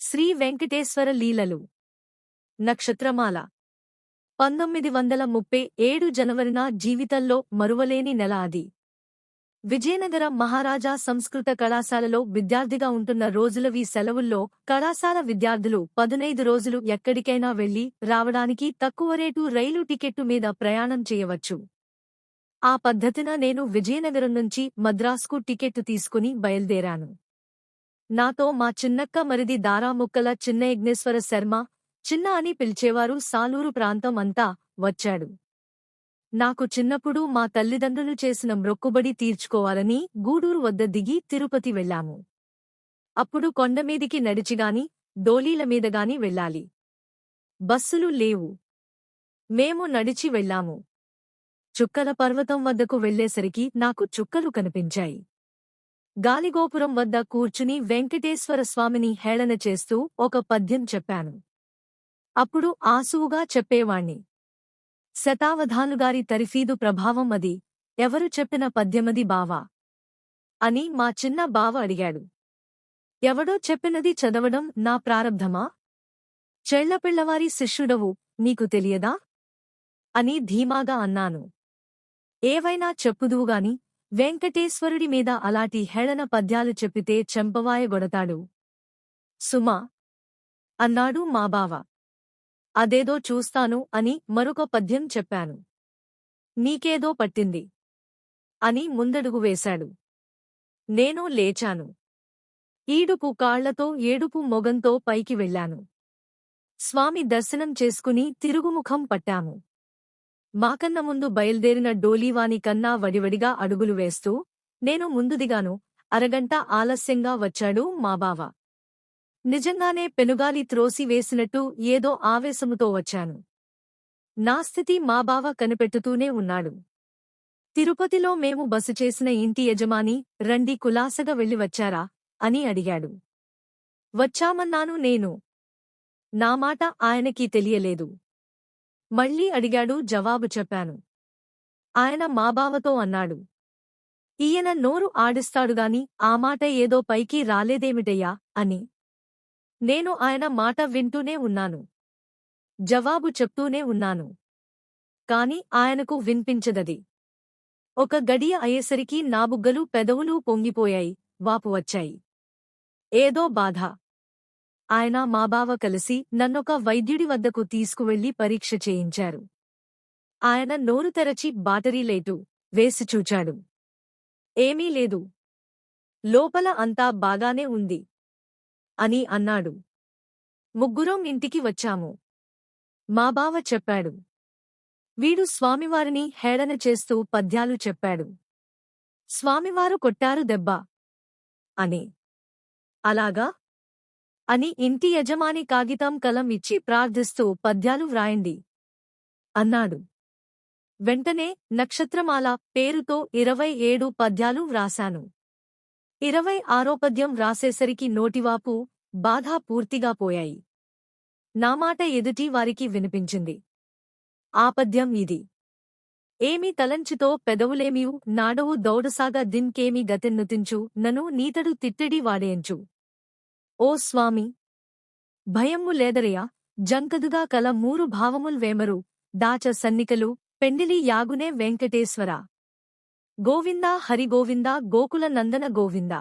శ్రీ వెంకటేశ్వర లీలలు. నక్షత్రమాల. పంతొమ్మిది వందల ముప్పై ఏడు జనవరిన జీవితంలో మరువలేని నెల అది. విజయనగర మహారాజా సంస్కృత కళాశాలలో విద్యార్థిగా ఉంటున్న రోజులవి సెలవుల్లో కళాశాల విద్యార్థులు పదునైదు రోజులు ఎక్కడికైనా వెళ్ళి రావడానికి తక్కువ రేటు రైలు టికెట్టు మీద ప్రయాణం చేయవచ్చు. ఆ పద్ధతిన నేను విజయనగరం నుంచి మద్రాసుకు టికెట్టు తీసుకుని బయలుదేరాను. నాతో మా చిన్నక్క మరిది దారాముక్కల చిన్న యజ్ఞేశ్వర శర్మ చిన్న అని పిలిచేవారు సాలూరు ప్రాంతం అంతా వచ్చాడు. నాకు చిన్నప్పుడు మా తల్లిదండ్రులు చేసిన మ్రొక్కుబడి తీర్చుకోవాలని గూడూరు వద్ద దిగి తిరుపతి వెళ్ళాము. అప్పుడు కొండమీదికి నడిచిగాని డోలీలమీదగాని వెళ్ళాలి. బస్సులు లేవు. మేము నడిచి వెళ్ళాము. చుక్కల పర్వతం వద్దకు వెళ్ళేసరికి నాకు చుక్కలు కనిపించాయి. గాలిగోపురం వద్ద కూర్చుని వెంకటేశ్వర స్వామిని హేళన చేస్తూ ఒక పద్యం చెప్పాను. అప్పుడు ఆసువుగా చెప్పేవాణ్ణి. శతావధానుగారి తరిఫీదు ప్రభావం అది. ఎవరు చెప్పిన పద్యమది బావా? అని మా చిన్న బావ అడిగాడు. ఎవడో చెప్పినది చదవడం నా ప్రారబ్ధమా చెళ్ళపిళ్ళవారి శిష్యుడవు నీకు తెలియదా? అని ధీమాగా అన్నాను. ఏవైనా చెప్పుదువుగాని వెంకటేశ్వరుడి మీద అలాంటి హేళన పద్యాలు చెప్పితే చెంపవాయగొడతాడు. సుమా అన్నాడు మా బావ. అదేదో చూస్తాను అని మరొక పద్యం చెప్పాను. నీకేదో పట్టింది అని ముందడుగు వేశాడు. నేను లేచాను. ఈడుపు కాళ్ళతో ఏడుపు మొగంతో పైకి వెళ్ళాను. స్వామి దర్శనం చేసుకుని తిరుగుముఖం పట్టాము. మాకన్న ముందు బయల్దేరిన డోలీవాని కన్నా వడివడిగా అడుగులు వేస్తూ నేను ముందుదిగాను అరగంట ఆలస్యంగా వచ్చాడు మా బావ. నిజంగానే పెనుగాలి త్రోసి వేసినట్టు ఏదో ఆవేశముతో వచ్చాను. నా స్థితి మా బావ కనిపెట్టుతూనే ఉన్నాడు. తిరుపతిలో మేము బస చేసిన ఇంటి యజమాని రండి కులాసగా వెళ్ళి వచ్చారా అని అడిగాడు. వచ్చామన్నాను నేను. నా మాట ఆయనకి తెలియలేదు. మళ్ళీ అడిగాడు జవాబు చెప్పాను. ఆయన మా బావతో అన్నాడు. ఈయన నోరు ఆడిస్తాడుగాని ఆ మాట ఏదో పైకి రాలేదేమిటయ్యా? అని. నేను ఆయన మాట వింటూనే ఉన్నాను. జవాబు చెప్తూనే ఉన్నాను. కాని ఆయనకు విన్పించదది. ఒక గడియ అయ్యేసరికి నా బుగ్గలు పెదవులు పొంగిపోయాయి వాపు వచ్చాయి. ఏదో బాధ. ఆయన మా బావ కలిసి నన్నొక వైద్యుడి వద్దకు తీసుకువెళ్ళి పరీక్ష చేయించారు. ఆయన నోరు తెరచి బాటరీ లేటు వేసి చూచాడు. ఏమీ లేదు. లోపల అంతా బాగానే ఉంది. అని అన్నాడు. ముగ్గురం ఇంటికి వచ్చాము. మా బావ చెప్పాడు. వీడు స్వామివారిని హేళన చేస్తూ పద్యాలు చెప్పాడు. స్వామివారు కొట్టారు దెబ్బ. అని. అలాగా? అని ఇంటి యజమాని కాగితం కలం ఇచ్చి ప్రార్థిస్తూ పద్యాలు వ్రాయండి. అన్నాడు. వెంటనే నక్షత్రమాల పేరుతో ఇరవై ఏడు పద్యాలు వ్రాశాను. ఇరవై ఆరో పద్యం వ్రాసేసరికి నోటివాపు బాధ పూర్తిగా పోయాయి. నా మాట ఎదుటి వారికి వినిపించింది. ఆ పద్యం ఇది. ఏమి తలంచితో పెదవులేమియు నాడవు దౌడసాగా దిన్కేమి గతిన్నుతించు నను నీతడు తిట్టిడి వాడేంచు. ఓ స్వామి! భయమ్ము లేదరయ? జంకదుగా కల మూరు భావముల్ వేమరు. దాచ సన్నికలు పెండిలి యాగునే వెంకటేశ్వర. గోవిందా హరిగోవిందా గోకుల నందన గోవిందా.